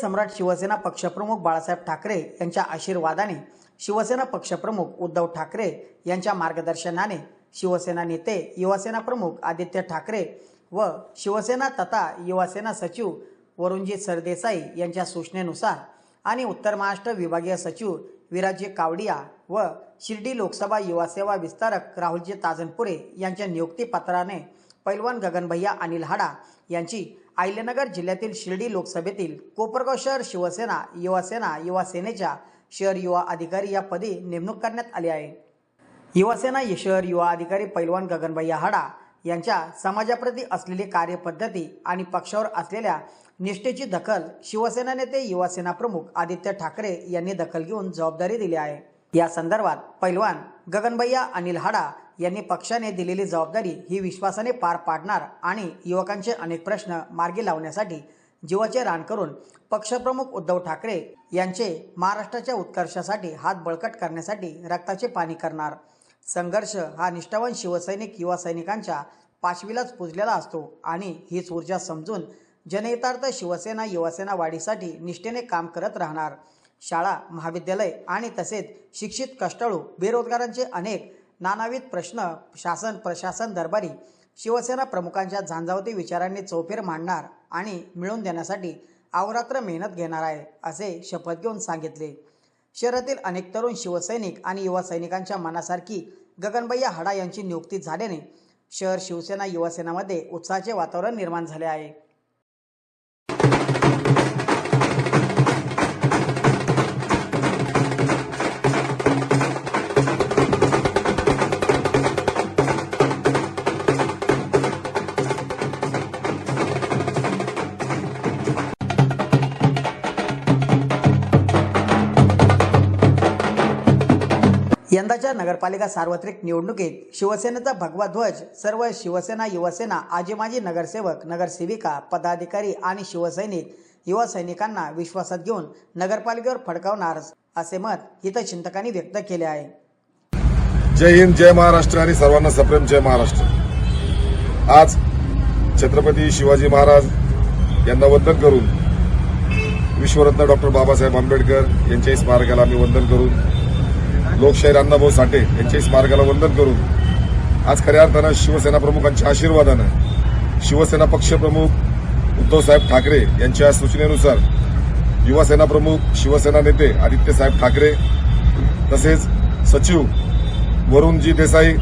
सम्राट शिवसेना पक्षप्रमुख बाळासाहेब ठाकरे यांच्या आशीर्वादाने शिवसेना पक्षप्रमुख उद्धव ठाकरे यांच्या मार्गदर्शनाने शिवसेना नेते युवासेना प्रमुख आदित्य ठाकरे व शिवसेना तथा युवासेना सचिव वरुणजी सरदेसाई यांच्या सूचनेनुसार आणि उत्तर महाराष्ट्र विभागीय सचिव विराजी कावडिया व शिर्डी लोकसभा युवासेवा विस्तारक राहुलजी ताजनपुरे यांच्या नियुक्तीपत्राने पैलवान गगनभैया अनिल हाडा यांची आयलेनगर जिल्ह्यातील शिर्डी लोकसभेतील कोपरगाव शहर शिवसेना युवासेना युवा सेनेच्या शहर युवा अधिकारी या पदी नेमणूक करण्यात आली आहे. युवासेना शहर युवा अधिकारी पैलवान गगनभैया हाडा यांच्या समाजाप्रती असलेली कार्यपद्धती आणि पक्षावर असलेल्या निष्ठेची दखल शिवसेना नेते युवासेना प्रमुख आदित्य ठाकरे यांनी दखल घेऊन जबाबदारी दिली आहे. या संदर्भात पैलवान गगनभैया अनिल हाडा यांनी पक्षाने दिलेली जबाबदारी ही विश्वासाने पार पाडणार आणि युवकांचे अनेक प्रश्न मार्गी लावण्यासाठी जीवाचे रान करून पक्षप्रमुख उद्धव ठाकरे यांचे महाराष्ट्राच्या उत्कर्षासाठी हात बळकट करण्यासाठी रक्ताचे पाणी करणार. संघर्ष हा निष्ठावान शिवसैनिक युवा सैनिकांच्या पाचवीलाच पुजलेला असतो आणि हीच ऊर्जा समजून जनहितार्थ शिवसेना युवासेना वाढीसाठी निष्ठेने काम करत राहणार. शाळा महाविद्यालय आणि तसेच शिक्षित कष्टाळू बेरोजगारांचे अनेक नानाविध प्रश्न शासन प्रशासन दरबारी शिवसेना प्रमुखांच्या झांझावती विचारांनी चौफेर मांडणार आणि मिळवून देण्यासाठी अहोरात्र मेहनत घेणार आहे असे शपथ घेऊन सांगितले. शहरातील अनेक तरुण शिवसैनिक आणि युवा सैनिकांच्या मनासारखी गगनबैया हडा यांची नियुक्ती झाल्याने शहर शिवसेना युवासेनामध्ये उत्साहाचे वातावरण निर्माण झाले आहे. यंदाच्या नगरपालिका सार्वत्रिक निवडणुकीत शिवसेनेचा भगवा ध्वज सर्व शिवसेना युवसेना आजी माजी नगरसेवक नगरसेविका पदाधिकारी आणि शिवसैनिक युवा सैनिकांना विश्वासात घेऊन नगरपालिकेवर फडकावणार असे मत हितचिंतकांनी व्यक्त केले आहे. जय हिंद जय महाराष्ट्र आणि सर्वांना सप्रेम जय महाराष्ट्र. आज छत्रपती शिवाजी महाराज यांना वंदन करून विश्वरत्न डॉक्टर बाबासाहेब आंबेडकर यांच्याही स्मारकाला आम्ही वंदन करून लोकशाहीर अण्णाभाऊ साठे यांच्याही स्मारकाला वंदन करून आज खऱ्या अर्थानं शिवसेना प्रमुखांच्या आशीर्वादानं शिवसेना पक्षप्रमुख उद्धवसाहेब ठाकरे यांच्या सूचनेनुसार युवासेना प्रमुख शिवसेना नेते आदित्यसाहेब ठाकरे तसेच सचिव वरुणजी देसाई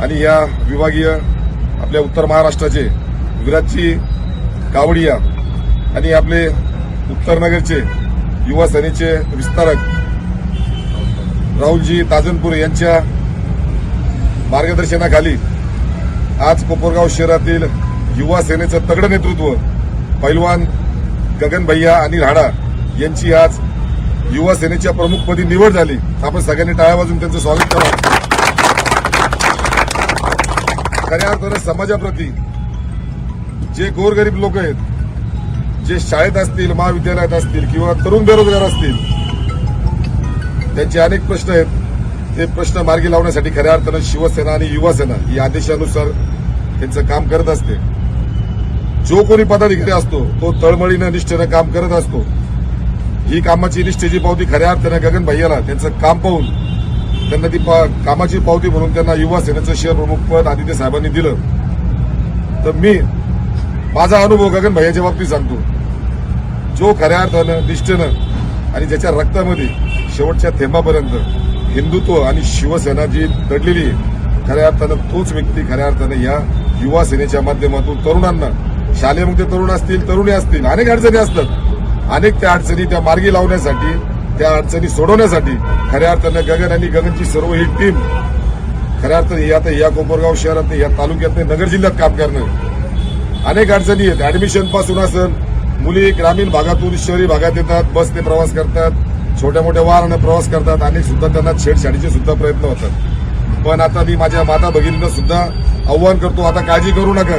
आणि या विभागीय आपल्या उत्तर महाराष्ट्राचे विराजजी कावडिया आणि आपले उत्तरनगरचे युवासेनेचे युवा सेनेचे विस्तारक राहुलजी ताजनपूर यांच्या मार्गदर्शनाखाली आज कोपरगाव शहरातील युवा सेनेचं तगडं नेतृत्व पैलवान गगन भैया आणि राणा यांची आज युवा सेनेच्या प्रमुखपदी निवड झाली. आपण सगळ्यांनी टाळ्या वाजून त्यांचं स्वागत करा. खऱ्या अर्थानं समाजाप्रती जे गोरगरीब लोक आहेत जे शाळेत असतील महाविद्यालयात असतील किंवा तरुण बेरोजगार असतील त्यांचे अनेक प्रश्न आहेत. ते प्रश्न मार्गी लावण्यासाठी खऱ्या अर्थानं शिवसेना आणि युवासेना ही आदेशानुसार त्यांचं काम करत असते. जो कोणी पदाधिकारी असतो तो तळमळीनं निष्ठेनं काम करत असतो. ही कामाची निष्ठेची पावती खऱ्या अर्थानं गगन भैयाला त्यांचं काम पाहून त्यांना ती पा- कामाची पावती म्हणून त्यांना युवा सेनेचं शहर प्रमुख पद आदित्य साहेबांनी दिलं. तर मी माझा अनुभव गगन भैयाच्या बाबतीत सांगतो. जो खऱ्या अर्थानं निष्ठेनं आणि ज्याच्या रक्तामध्ये शेवटच्या थेंबापर्यंत हिंदुत्व आणि शिवसेना जी दडलेली खऱ्या अर्थानं तोच व्यक्ती खऱ्या अर्थानं या युवा सेनेच्या माध्यमातून तरुणांना शालेय मुक्त तरुण असतील तरुणी असतील अनेक अडचणी असतात. अनेक त्या अडचणी त्या मार्गी लावण्यासाठी त्या अडचणी सोडवण्यासाठी खऱ्या अर्थानं गगन आणि गगनची सर्व ही टीम खऱ्या अर्थ ही आता या कोपरगाव शहरात या तालुक्यात नगर जिल्ह्यात काम करणं अनेक अडचणी आहेत. ऍडमिशनपासून असेल मुली ग्रामीण भागातून शहरी भागात येतात बसने प्रवास करतात. छोट्या मोठ्या वाहनानं प्रवास करतात अनेक सुद्धा त्यांना छेडछाडीचे सुद्धा प्रयत्न होतात. पण आता मी माझ्या माता भगिनींना सुद्धा आव्हान करतो आता काळजी करू नका.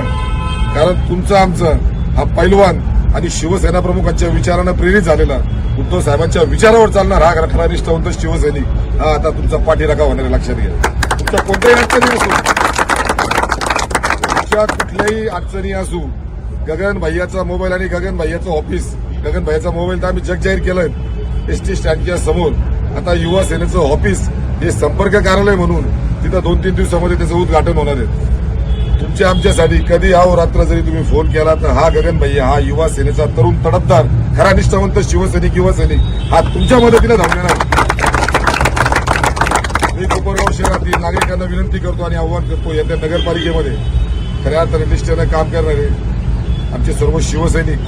कारण तुमचं आमचं हा पैलवान आणि शिवसेना प्रमुखांच्या विचारानं प्रेरित झालेला उद्धव साहेबांच्या विचारावर चालणार हा खरा निष्ठावंत शिवसैनिक. हा आता तुमचा पाठीराखा होणार आहे, लक्षात घ्या. तुमच्या कोणत्याही अडचणी असू तुमच्या कुठल्याही अडचणी असू गगन भैयाचा मोबाईल आणि गगन भैयाचं ऑफिस गगन भैयाचा मोबाईल तर आम्ही जग जाहीर केलंय. एस टी स्टँडच्या समोर आता युवा सेनेचं ऑफिस हे संपर्क कार्यालय म्हणून तिथं दोन तीन दिवसामध्ये त्याचं उद्घाटन होणार आहे. तुमच्या आमच्यासाठी कधी आहो रात्र जरी तुम्ही फोन केला तर हा गगन भैया हा युवा सेनेचा तरुण तडफदार खरा निष्ठावंत शिवसैनिक युवा सैनिक हा तुमच्या मदतीने धावलेला मी कोपरगाव शहरातील नागरिकांना विनंती करतो आणि आव्हान करतो येत्या नगरपालिकेमध्ये. खऱ्या अर्थाने निष्ठेनं काम करणारे आमचे सर्व शिवसैनिक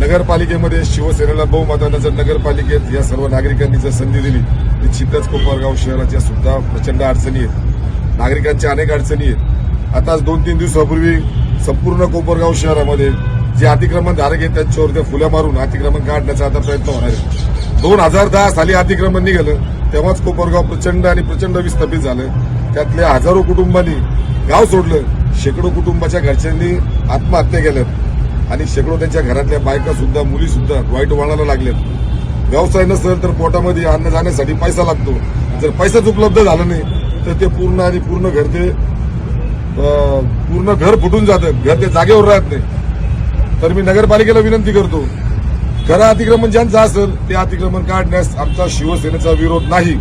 नगरपालिकेमध्ये शिवसेनेला बहुमतानं जर नगरपालिकेत या सर्व नागरिकांनी जर संधी दिली निश्चितच कोपरगाव शहराच्या सुद्धा प्रचंड अडचणी आहेत. नागरिकांच्या अनेक अडचणी आहेत. आताच दोन तीन दिवसापूर्वी संपूर्ण कोपरगाव शहरामध्ये जे अतिक्रमण धारक आहेत त्यांच्यावर त्या फुल्या मारून अतिक्रमण काढण्याचा आता प्रयत्न होणार आहे. दोन हजार दहा साली अतिक्रमण निघालं तेव्हाच कोपरगाव प्रचंड आणि प्रचंड विस्थापित झालं. त्यातल्या हजारो कुटुंबांनी गाव सोडलं. शेकडो कुटुंबाच्या घरच्यांनी आत्महत्या केल्या आणि शेकडो त्यांच्या घरातल्या बायका सुद्धा मुली सुद्धा वाईट वळणाला लागल्यात व्यवसाय नसेल तर पोटामध्ये अन्न जाण्यासाठी पैसा लागतो. जर पैसाच उपलब्ध झाला नाही तर ते पूर्ण आणि पूर्ण घर ते अं, पूर्ण घर फुटून जातं. घर ते जागेवर राहत नाही. तर मी नगरपालिकेला विनंती करतो खरं अतिक्रमण ज्यांचं असेल ते अतिक्रमण काढण्यास आमचा शिवसेनेचा विरोध नाही.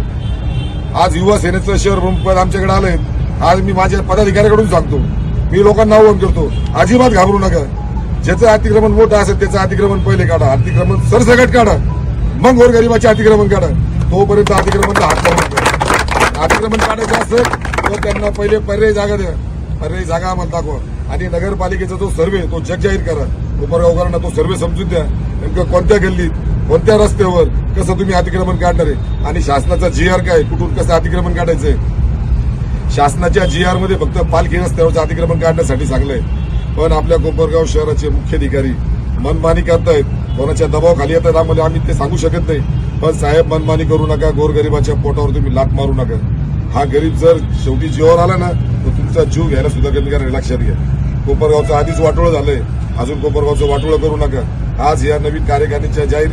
आज युवा सेनेचं शहर प्रमुखपद आमच्याकडे आलंय. आज मी माझ्या पदाधिकाऱ्याकडून सांगतो. मी लोकांना आव्हान करतो अजिबात घाबरू नका. ज्याचं अतिक्रमण मोठं असेल त्याचं अतिक्रमण पहिले काढा. अतिक्रमण सरसकट काढा. मग गोरगरिबाचे अतिक्रमण काढा. तोपर्यंत अतिक्रमण हात अतिक्रमण काढायचं असेल तर त्यांना पहिले पर्यायी जागा द्या. पर्यायी जागा आम्हाला दाखवा. आणि नगरपालिकेचा जो सर्वे तो जग जाहीर करा. उपरगावकरांना तो सर्वे समजून द्या. नेमकं कोणत्या गल्लीत कोणत्या रस्त्यावर कसं तुम्ही अतिक्रमण काढणार आहे? आणि शासनाचा जी आर काय कुठून कसं अतिक्रमण काढायचंय शासनाच्या जी आरमध्ये फक्त पालखी रस्त्यावरचं अतिक्रमण काढण्यासाठी सांगलंय. पण आपल्या कोपरगाव शहराचे मुख्याधिकारी मनमानी करतायत कोणाच्या दबावाखाली येतात आम्हाला आम्ही ते सांगू शकत नाही. पण साहेब मनमानी करू नका गोरगरिबाच्या पोटावर तुम्ही लात मारू नका. हा गरीब जर शेवटी जीवावर आला ना तर तुमचा जीव घ्यायला सुद्धा कमी करा लक्षात घ्या. कोपरगावचं आधीच वाटोळं झालंय. अजून कोपरगावचं वाटोळं करू नका. आज या नवीन कार्यकारिणीच्या जाहीर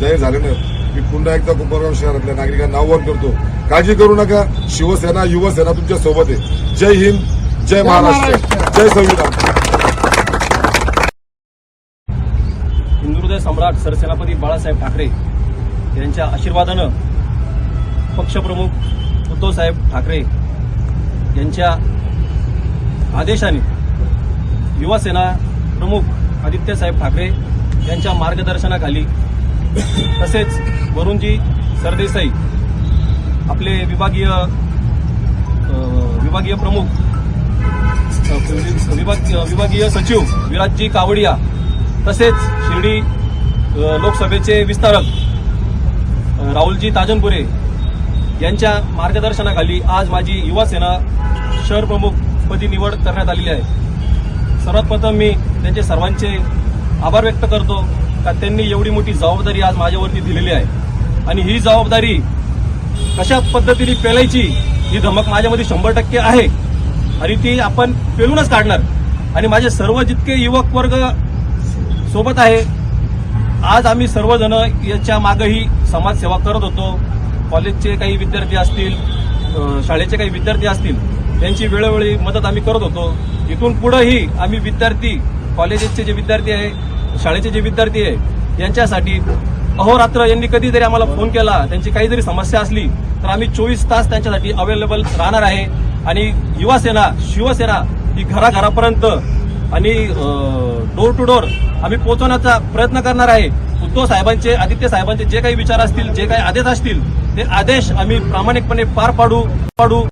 जाहीर झाल्यानं मी पुन्हा एकदा कोपरगाव शहरातल्या नागरिकांना आव्हान करतो. काळजी करू नका. शिवसेना युवसेना तुमच्यासोबत आहे. जय हिंद जय महाराष्ट्र. जय संविधान. सम्राट सरसेनापती बाळासाहेब ठाकरे यांच्या आशीर्वादानं पक्षप्रमुख उद्धवसाहेब ठाकरे यांच्या आदेशाने युवासेना प्रमुख आदित्यसाहेब ठाकरे यांच्या मार्गदर्शनाखाली तसेच वरुणजी सरदेसाई आपले विभागीय विभागीय प्रमुख विभाग विभागीय सचिव विराजजी कावडिया तसेच शिर्डी लोकसभेचे विस्तारक राहुलजी ताजनपुरे यांच्या मार्गदर्शनाखाली आज माझी युवासेना शहरप्रमुखपदी शहर निवड करण्यात आलेली आहे. सर्वात प्रथम मी त्यांचे सर्वांचे आभार व्यक्त करतो का त्यांनी एवढी मोठी जबाबदारी आज माझ्यावरती दिलेली आहे. आणि ही जबाबदारी कशा पद्धतीने पेलायची ही धमक माझ्यामध्ये शंभर टक्के आहे. आणि ती आपण पेलूनच काढणार. आणि माझे सर्व जितके युवक वर्ग सोबत आहे आज आम्ही सर्वजण याच्या मागेही समाजसेवा करत होतो. कॉलेजचे काही विद्यार्थी असतील शाळेचे काही विद्यार्थी असतील त्यांची वेळोवेळी मदत आम्ही करत होतो. इथून पुढेही आम्ही विद्यार्थी कॉलेजेसचे जे विद्यार्थी आहे शाळेचे जे विद्यार्थी आहे यांच्यासाठी अहोरात्र यांनी कधीतरी आम्हाला फोन केला. त्यांची काही जरी समस्या असली तर आम्ही चोवीस तास त्यांच्यासाठी अवेलेबल राहणार आहे. आणि युवासेना शिवसेना ही घराघरापर्यंत आणि डोर टू डोर आम्ही पोहोचवण्याचा प्रयत्न करणार आहे. उद्धव साहेबांचे आदित्य साहेबांचे जे काही विचार असतील जे काही आदेश असतील ते आदेश आम्ही प्रामाणिकपणे पार पाडू पाडू.